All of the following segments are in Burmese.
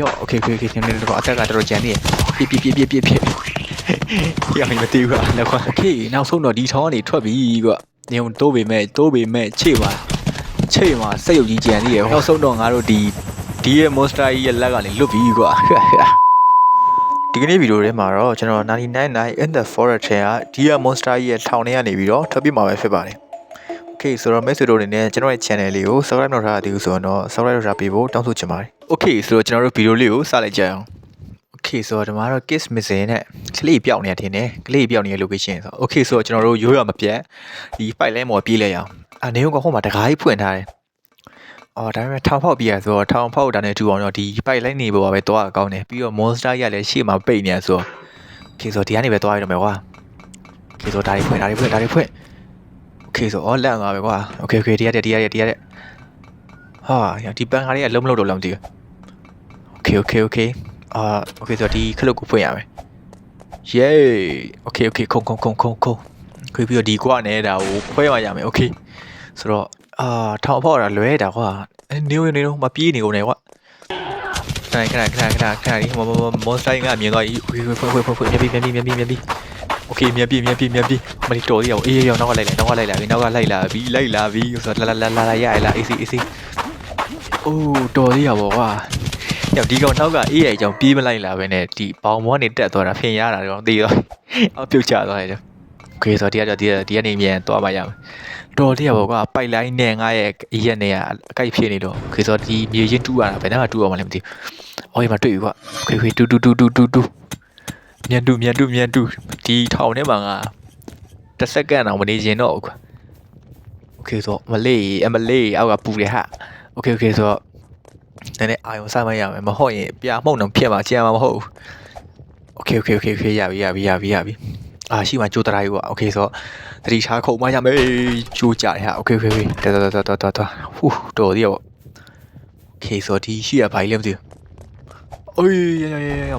ရော့ okay okay okay နည်းနည်းတော့အသက်ကတော်တော်ကျန်နေရပြပြပြပြပြပြရမင်းမသိဘူးကတော့ okay နောက်ဆုံးတော့ဒီထောင်းကနေထွက်ပြီကွနေုံတိုးပေမဲ့တိုးပေမဲ့ခြေပါခြေမှာစိတ်ယုတ်ကြီးကျန်နေရနောက်ဆုံးတော့ငါတို့ဒီဒီရဲ့ monster ကြီးရဲ့လက်ကနေလွတ်ပြီကွာဒီကနေ့ဗီဒီယိုထဲမှာတော့ကျွန်တော်99 in the forest ထဲကဒီရဲ့ monster ကြီးရဲ့ထောင်ထဲကနေပြီးတော့ထွက်ပြေးมาပဲဖြစ်ပါတယ် Okay ဆိုတော့မိတ်ဆွေတို့အနေနဲ့ကျွန်တော်ရဲ့ channel လေးကို subscribe လုပ်ထားတာဒီဆိုရင်တော့ subscribe လုပ်ထားပေးဖို့တောင်းဆိုချင်ပါတယ်။ Okay ဆိုတော့ကျွန်တော်တို့ဗီဒီယိုလေးကိုစလိုက်ကြအောင်။ Okay ဆိုတော့ဒီမှာတော့ kiss missing နဲ့ကလေးပြောက်နေရတင်တယ်။ကလေးပြောက်နေတဲ့ location ဆိုတော့ Okay ဆိုတော့ကျွန်တော်တို့ရိုးရမပြတ်ဒီ fight line ပေါ်ပြေးလိုက်အောင်။အနေကဟိုမှာတကားကြီးဖွင့်ထားတယ်။အော်ဒါပေမဲ့ထောင်ဖောက်ပြရဆိုတော့ထောင်ဖောက်တာနဲ့တူအောင်တော့ဒီ pipe line နေပေါ်ပဲသွားရကောင်းတယ်ပြီးတော့ monster ကြီးကလည်းရှေ့မှာပိတ်နေရဆိုတော့ okay ဆိုဒီကနေပဲသွားရတော့မယ်ကွာ okay ဆိုဒါတွေဖွင့်ဒါတွေဖွင့်ဒါတွေဖွင့် okay ဆိုအော်လန့်သွားပဲကွာ okay okay တရားတဲ့တရားတဲ့တရားတဲ့ဟာဒီပန်ကားလေးကလုံးမလို့တော့လုံးမသိဘူး okay okay okay အာ okay ဆိုဒီခလုတ်ကိုဖွင့်ရမယ် yay okay okay ခုံခုံခုံခုံခုံခွေးပြီးတော့ဒီကွာနေတာကိုခွဲမှရမယ် okay ဆိုတော့အာထောင်ဖောက်တာလွဲတာကွာအဲနေနေတော့မပြေးနေကုန်နေကွာခဏခဏခဏခဏခဏဒီမမမွန်စတိုင်းကမြင်သွားပြီခွေးခွေးခွေးခွေးခွေးမြက်ပြီးမြက်ပြီးမြက်ပြီးမြက်ပြီး okay မြက်ပြီးမြက်ပြီးမြက်ပြီးမလီတော်ကြီးရောအေးရောနောက်ကလိုက်လိုက်နောက်ကလိုက်လာပြီနောက်ကလိုက်လာပြီလိုက်လာပြီဆိုတော့လာလာလာလာရရလာအေးစီအေးစီအိုးတော်သေးရပါကွာညဒီကောင်နောက်ကအေးရအကြောင်းပြေးမလိုက်လာပဲနဲ့ဒီဘောင်မောကနေတက်သွားတာဖင်ရတာတော့သိရောအော်ပြုတ်ကျသွားတယ်โอเคဆိုတော့ဒီကတော့ဒီဒီကနေမြန်သွားပါရမယ်တော်သေးရပါကွာပိုက်လိုင်းနဲ့ငါရဲ့အရက်နဲ့အကိုက်ဖြစ်နေတော့โอเคဆိုတော့ဒီမြေချင်းတူးရတာဘယ်နှမှာတူးအောင်မလဲမသိဘူးအော်ဒီမှာတွေ့ပြီကွာโอเคโอเคတူးတူးတူးတူးတူးတူး မြန်တူးမြန်တူးမြန်တူးဒီထောင်ထဲမှာငါတစ်စက္ကန့်တော့မနေချင်တော့ဘူးကွာโอเคဆိုတော့မလေးအမလေးအောက်ကပူတယ်ဟာโอเคโอเคဆိုတော့နည်းနည်းအာယုံစမ်းမရမယ်မဟုတ်ရင်ပြာမှုန့်တော့ဖြစ်မှာကြံမှာမဟုတ်ဘူးโอเคโอเคโอเคโอเคရပြီရပြီရပြီရပြီအာရှိမှကြိုးတရာကြီးကွာโอเคဆိုတော့သတိထားခုံမရမယ်ကြိုးကြရဟာโอเคโอเคတော်တော်တော်တော်တော်တော်ဟူးတော်သေးရောโอเคဆိုတော့ဒီရှိရဘာကြီးလဲမသိဘူးအေးရရရရ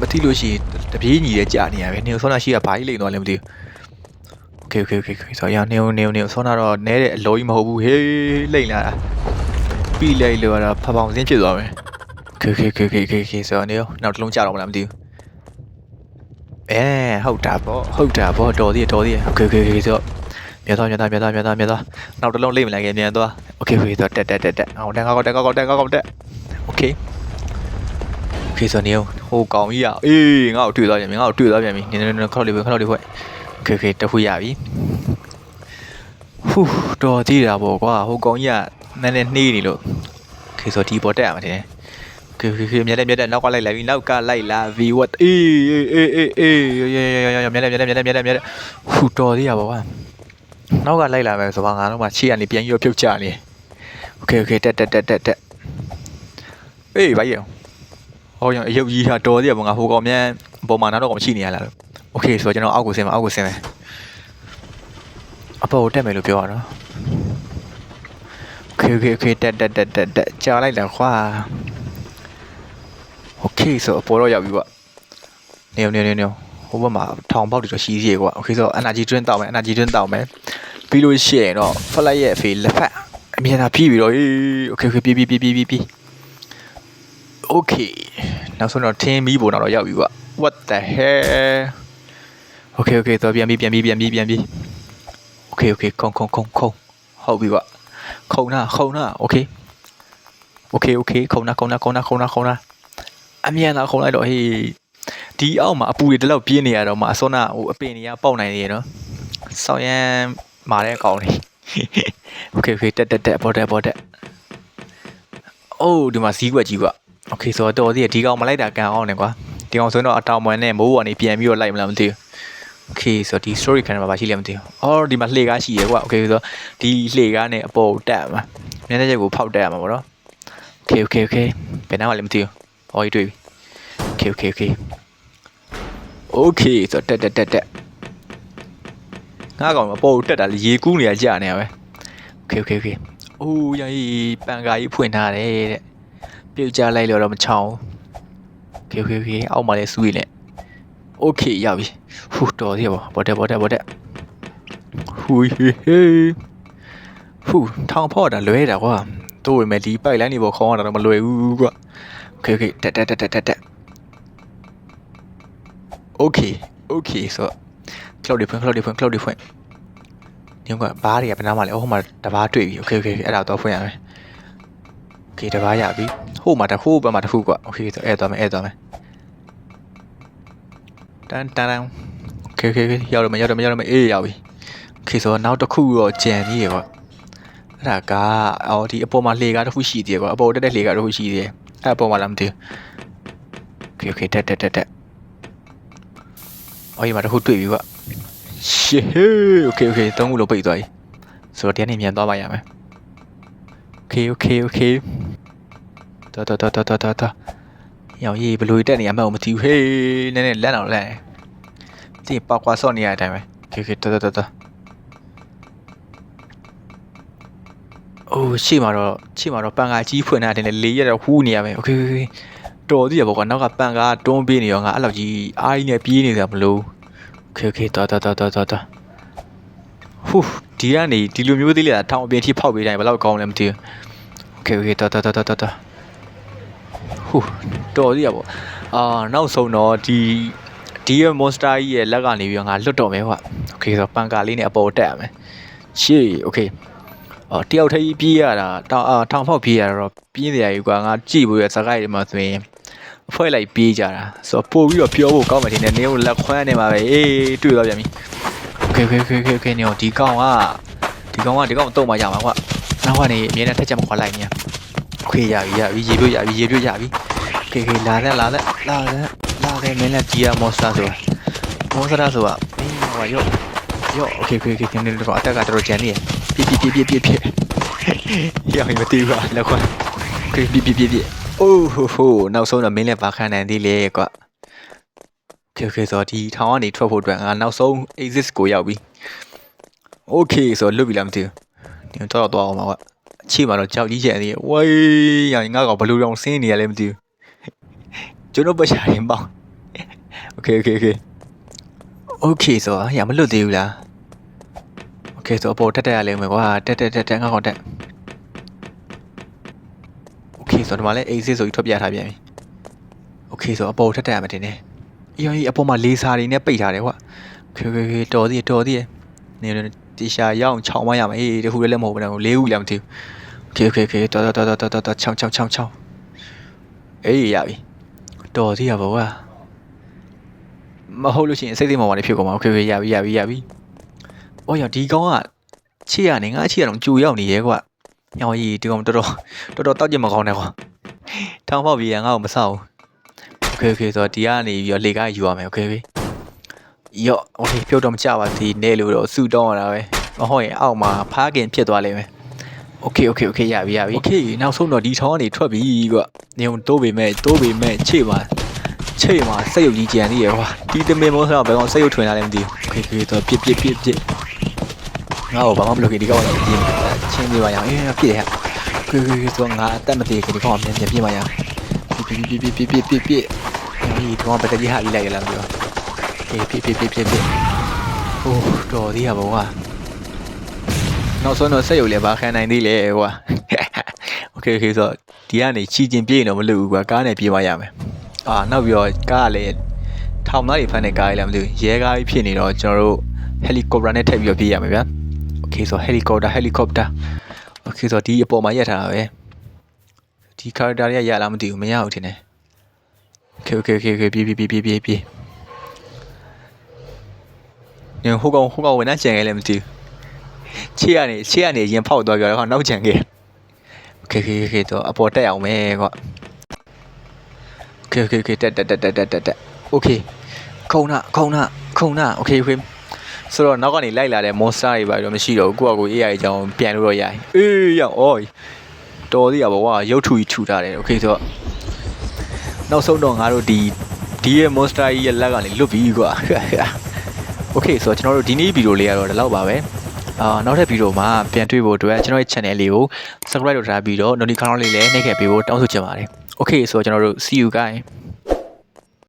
မတိလို့ရှိရင်တပြေးညီတဲ့ကြာနေရပဲနေဆောနာရှိကဘာကြီးလိမ့်တော့လဲမသိဘူး Okay okay okay okay ဆိုရနေုံနေုံနေုံဆောနာတော့နဲတဲ့အလုံးကြီးမဟုတ်ဘူးဟေးလိမ့်လာတာပြီးလိုက်လို့ကတော့ဖပောင်စင်းဖြစ်သွားမယ် Okay okay okay okay okay okay ဆိုနေုံနောက်တစ်လုံးကြာတော့မလားမသိဘူးအဲဟုတ်တာပေါ့ဟုတ်တာပေါ့တော်သေးတော်သေး Okay okay okay ဆိုမြတ်သွားမြတ်သွားမြတ်သွားမြတ်သွားမြတ်သွားနောက်တစ်လုံးလိမ့်မလိုက်ခင်မြန်သွား Okay okay ဆိုတက်တက်တက်တက်အောင်တက်ကောက်တက်ကောက်တက်ကောက်တက် Okay พี่สนิวโหกองอย่าอีง算你哦，好高一啊！咦，我有对到前面，我有对到前面，你你你靠里边，靠里边，可以可以，这会压比。呼，多เ啦，无挂，好高一啊，那那你你咯，可以说地不带嘛，天。คือคือคือมีอะไรมีอะไรนอกอะไรหลายวินอกอะไรลาวีวัดเอ้เอ้เอ้เอ้เอ้ยยยยมีอะไรมีอะไรมีอะไรมีอะไรมีอะไรหูตัวที่เราบอกว่านอกอะไรล่ะแบบสว่างงานออกมาเชียร์นี่เพียงเยอะเพียวจ่านี่โอเคโอเคแต่แต่แต่แต่เอ้ยไปเดี๋ยว ဟောရအယုတ်ကြီးဟာတော်သေးရပါငါဟိုကောင်မြန်ပေါ်မှာနောက်တော့ကောင်ရှိနေရလားလို့โอเคဆိုတော့ကျွန်တော်အောက်ကိုဆင်းမယ်အောက်ကိုဆင်းမယ်အပေါ်ကိုတက်မယ်လို့ပြောရတော့โอเคโอเคโอเคတက်တက်တက်တက်တက်ကြာလိုက်တာခွာ โอเคဆိုအပေါ်တော့ရောက်ပြီကွနေနေနေနေဟိုဘက်မှာထောင်ပေါက်တွေတော့ရှိသေးရေကွာโอเคဆို energy drink တောက်မယ် energy drink တောက်မယ်ပြီးလို့ရှိရင်တော့ flight ရဲ့အဖေလက်ဖက်အမြင်သာဖြီးပြီးတော့ဟေးโอเคโอเคပြေးပြေးပြေးပြေးပြေး okay နောက်ဆုံးတော့ထင်းမီးပုံတော့ရောက်ပြီကွာ what the hell okay okay တော့ပြန်ပြီးပြန်ပြီးပြန်ပြီးပြန်ပြီး okay okay ခုံခုံခုံခုံဟုတ်ပြီကွာခုံနာခုံနာ okay okay okay ခုံနာခုံနာခုံနာခုံနာခုံနာအမြန်လာခုံလိုက်တော့ဟေးဒီအောက်မှာအပူတွေတလောက်ပြင်းနေရတော့မှအစောနာဟိုအပင်တွေကပေါက်နိုင်နေရနော်ဆောင်းရမ်းမာတဲ့ကောင်လေး okay okay တက်တက်တက်ပေါ်တက်ပေါ်တက်အိုးဒီမှာဈေးကွက်ကြီးကွာ โอเคဆိုတော့တော်သေးတယ်ဒီကောင်မလိုက်တာကန်အောင်နေကွာဒီကောင်ဆိုရင်တော့အတောင်မွန်နဲ့မိုးပေါ်နေပြန်ပြီးတော့လိုက်မလားမသိဘူးโอเคဆိုတော့ဒီ story ခံမှာပါရှိလဲမသိဘူးအော်ဒီမှာလှေကားရှိရကွာโอเคဆိုတော့ဒီလှေကားနဲ့အပေါ်တက်မှာမျက်နှာချက်ကိုဖောက်တက်ရမှာပေါ့နော်โอเคโอเคโอเคဘယ်နာမှလည်းမသိဘူး ။အော်ကြီးတွေ့ပြီ။ Okay okay okay. Okay ဆိုတော့တက်တက်တက်တက်။ငါကောင်မပေါ်တက်တာလေရေကူးနေရကြာနေရပဲ။ Okay okay okay. အိုးရည်ပန်ကာကြီးဖွင့်ထားတယ်တဲ့။ ပြုတ်ကြလိုက်လို့တော့မချောင်းဘူး။ Okay okay okay အောက်မှာလည်းစူးရည်နဲ့ Okay ရပြီ။ဟူတော်သေးပါဘောတက်ဘောတက်ဘောတက်။ဟူဟေးဟေးဟူထောင်ဖော့တာလွဲတာကွာ။တို့ဝင်မဲ့ဒီပိုက်လိုင်းတွေပေါ်ခေါင်းရတာတော့မလွယ်ဘူးကွာ။ okay okay တက်တက်တက်တက်တက်တက် okay okay ဆိုတော့ cloud တွေဖွင့် cloud တွေဖွင့် cloud တွေဖွင့်ညကဘားတွေကဘယ်နားမှာလဲဟိုမှာတဘားတွေ့ပြီ okay okay အဲ့ဒါတော့ဖွင့်ရမယ် okay တဘားရပြီဟိုမှာတစ်ခုဘက်မှာတစ်ခုကွာ okay ဆိုအဲ့သွားမယ်အဲ့သွားမယ်တန်တန်တန် okay okay okay ရောက်တော့မယ်ရောက်တော့မယ်ရောက်တော့မယ်အေးရောက်ပြီ okay ဆိုတော့နောက်တစ်ခုတော့ကြံသေးရကွာအဲ့ဒါကအော်ဒီအပေါ်မှာလေကားတစ်ခုရှိသေးတယ်ကွာအပေါ်တက်တဲ့လေကားတစ်ခုရှိသေးတယ်အဲ့အပေါ်မှာလားမသိဘူး okay okay တက်တက်တက်တက်အော်ဒီမှာတစ်ခုတွေ့ပြီကွာ shit okay okay သုံးခုလုံးပိတ်သွားပြီဆိုတော့တရားနေမြန်သွားပါရမယ် okay okay okay တော်တော်တော်တော်တော်တော်တော်ရောင်ရေးဘလို့တက်နေရမှန်းမသိဘူးဟေးနည်းနည်းလန့်အောင်လန့်ဒီပောက်ကွာဆော့နေရတဲ့အတိုင်းပဲ okay okay တော်တော်တော်တော်အိုးရှေ့မှာတော့ရှေ့မှာတော့ပန်ကာကြီးဖွင့်နေတယ်လေလေးရတော့ဟူးနေရမယ် okay okay တော်သေးရပေါ့ကွာနောက်ကပန်ကာတွန်းပေးနေရောငါအဲ့လောက်ကြီးအားကြီးနဲ့ပြေးနေကြမလို့ okay okay တော်တော်တော်တော်တော်တော်ဟူးဒီကနေဒီလိုမျိုးသေးလေထောင်အပြင်ထိဖောက်ပေးတိုင်းဘယ်လောက်ကောင်းလဲမသိဘူး okay okay တော်တော်တော်တော်တော်တော် ဟူးတော်သေးရပေါ့အာနောက်ဆုံးတော့ဒီဒီရဲ့ monster ကြီးရဲ့လက်ကနေပြီးတော့ငါလွတ်တော့မယ်ကွာ okay ဆိုတော့ပန်ကာလေးနဲ့အပေါ်တက်ရမယ်ရှေ့ okay အော်တယောက်တည်းပြေးရတာတောင်အာထောင်ဖောက်ပြေးရတော့ပြင်းစရာကြီးကွာငါကြည့်ဖို့ရစကားတွေမှာဆိုရင်အဖွဲလိုက်ပြေးကြတာဆိုတော့ပို့ပြီးတော့ပြောဖို့ကောင်းမယ်ထင်တယ်နင်းကိုလက်ခွမ်းနေမှာပဲအေးတွေ့တော့ပြန်ပြီ okay okay okay okay okay နင်းဒီကောင်ကဒီကောင်ကဒီကောင်တော့မှရမှာကွာနောက်ကနေအမြဲတမ်းထက်ချက်မခွာလိုက်နေ ရ okay ရပြီရပြီရေပြရပြီရေပြရပြီ okay okay လာတဲ့လာတဲ့လာတဲ့လာတဲ့မင်းလက်ကြီးရမော်စတာဆိုတာမော်စတာဆိုတာမင်းဟိုရော့ရော့ okay okay okay နင်းတော့အတက်ကတော်တော်ကြမ်းနေပြပြပြပြပြပြရရင်မတီးပါလက်ခွမ်း okay ပြပြပြပြအိုးဟိုဟိုနောက်ဆုံးတော့မင်းလက်ပါခံနိုင်သေးလေကွာ okay okay ဆိုတော့ဒီထောင်ကနေထွက်ဖို့အတွက်ငါနောက်ဆုံး exist ကိုရောက်ပြီ okay ဆိုတော့လွတ်ပြီလားမသိဘူးဒီတော့တော့အောင်ပါကွာအ ချိမှာတော့ကြောက်ကြီးကျန်သေးတယ်ဝေးရောင်ငါကောင်ဘလူးတောင်ဆင်းနေရလဲမသိဘူးကျွန်တော်ပတ်ရှာရင်ပေါ့ okay okay okay okay ဆိုတော့ရမလွတ်သေးဘူးလား okay ဆိုတော့အပေါ်တက်တက်ရလိမ့်မယ်ကွာတက်တက်တက်တက်ငါကောင်တက် okay ဆိုတော့ဒီမှာလဲ exit ဆိုပြီးထွက်ပြထားပြန်ပြီ okay ဆိုတော့အပေါ်တက်တက်ရမှာတင်တယ်အေးရောင်ကြီးအပေါ်မှာလေးစားတွေနဲ့ပိတ်ထားတယ်ကွာ okay okay okay တော်သေးတယ်တော်သေးတယ်နေနေတီရှာရအောင်ခြောင်မရမှာအေးတခုလည်းမဟုတ်ဘူးနော်လေးခုလည်းမသိဘူး okay okay okay တော်တော်တော်တော်တော်တော်ချောင်းချောင်းချောင်းချောင်းအေးရပြီတော်သေးရပါကွာမဟုတ်လို့ရှိရင်စိတ်သိမပါနဲ့ဖြစ်ကုန်မှာ okay okay ရပြီရပြီရပြီအော်ရဒီကောင်ကချစ်ရနေငါချစ်ရတော့ကြူရောက်နေရဲကွာညောင်ကြီးဒီကောင်တော်တော်တော်တော်တောက်ကြမကောင်းနဲ့ကွာထောင်ပေါက်ပြီးရငါ့ကိုမဆောက်ဘူး okay okay ဆိုတော့ဒီကနေပြီးတော့လေကားယူရမယ် okay okay ယော့ okay ပြုတ်တော့မကြပါသေးနဲ့လို့တော့စူတောင်းရတာပဲမဟုတ်ရင်အောက်မှာဖားခင်ဖြစ်သွားလိမ့်မယ် okay okay okay ရပြီရပြီ okay နောက်ဆုံးတော့ဒီထောင်းကနေထွက်ပြီကွနေုံတိုးပေမဲ့တိုးပေမဲ့ခြေပါခြေမှာစက်ရုပ်ကြီးကြံသေးရကွာဒီတမင်မိုးဆိုတော့ဘယ်ကောင်စက်ရုပ်ထွင်လာလဲမသိဘူး okay okay တော့ပြစ်ပြစ်ပြစ်ပြစ်ငါ့ကိုဘာမှမလုပ်ခင်ဒီကောင်ကတော့ပြင်းချင်းပြပါရအောင်အေးပြစ်ရ okay okay okay ဆိုတော့ငါအသက်မသေးခင်ဒီကောင်ကမြန်မြန်ပြစ်ပါရအောင်ပြစ်ပြစ်ပြစ်ပြစ်ပြစ်ပြစ်ပြစ်ဒီကောင်ဘက်ကကြီးဟာပြီးလိုက်ရလားမသိဘူးအေးပြပြပြပြပြဟိုးတော်သေးရပါကွာ နောက်ဆုံးတော့ဆက်ရုပ်လည်းပါခံနိုင်သေးလေကွာโอเคโอเคဆိုတော့ဒီကနေချီကျင်ပြေးရင်တော့မလုပ်ဘူးကွာကားနဲ့ပြေးမရမယ်အာနောက်ပြီးတော့ကားကလည်းထောင်သားတွေဖမ်းတဲ့ကားကြီးလည်းမသိဘူးရဲကားကြီးဖြစ်နေတော့ကျွန်တော်တို့ဟယ်လီကော်ပတာနဲ့ထပ်ပြီးတော့ပြေးရမယ်ဗျာโอเคဆိုဟယ်လီကော်ပတာဟယ်လီကော်ပတာโอเคဆိုတော့ဒီအပေါ်မှာရက်ထားတာပဲဒီ character တွေကရလားမသိဘူးမရဘူးထင်တယ်โอเคโอเคโอเคပြေးပြေးပြေးပြေးပြေးပြေး ညဟိုကောင်ဟိုကောင်ဝင်နှကြံခဲ့လည်းမသိဘူး ချေကနေချေကနေရင်ဖောက်သွားကြတော့နောက်ကြံခဲ့โอเคโอเคโอเคတော့အပေါ်တက်အောင်မယ်ကွာโอเคโอเคโอเคတက်တက်တက်တက်တက်တက်โอเคခုံနာခုံနာခုံနာโอเคโอเคဆိုတော့နောက်ကနေလိုက်လာတဲ့ monster တွေပါတော့မရှိတော့ဘူးကိုကကို AI အကြောင်းပြန်လို့တော့ရရင်အေးရအော်တော်သေးရပါကွာရုပ်ထူကြီးထူထားတယ်โอเคဆိုတော့နောက်ဆုံးတော့ငါတို့ဒီဒီရဲ့ monster ကြီးရဲ့လက်ကနေလွတ်ပြီကွာ โอเคဆိုတော့ကျွန်တော်တို့ဒီနေ့ဗီဒီယိုလေးကတော့ဒီလောက်ပါပဲ အာနောက်ထပ်ဗီဒီယိုမှာပြန်တွေ့ဖို့အတွက်ကျွန်တော်ရဲ့ channel လေးကို subscribe လုပ်ထားပြီးတော့ notification လေးလည်းနှိပ်ခဲ့ပေးဖို့တောင်းဆိုချင်ပါတယ်။ Okay ဆိုတော့ကျွန်တော်တို့ see you guys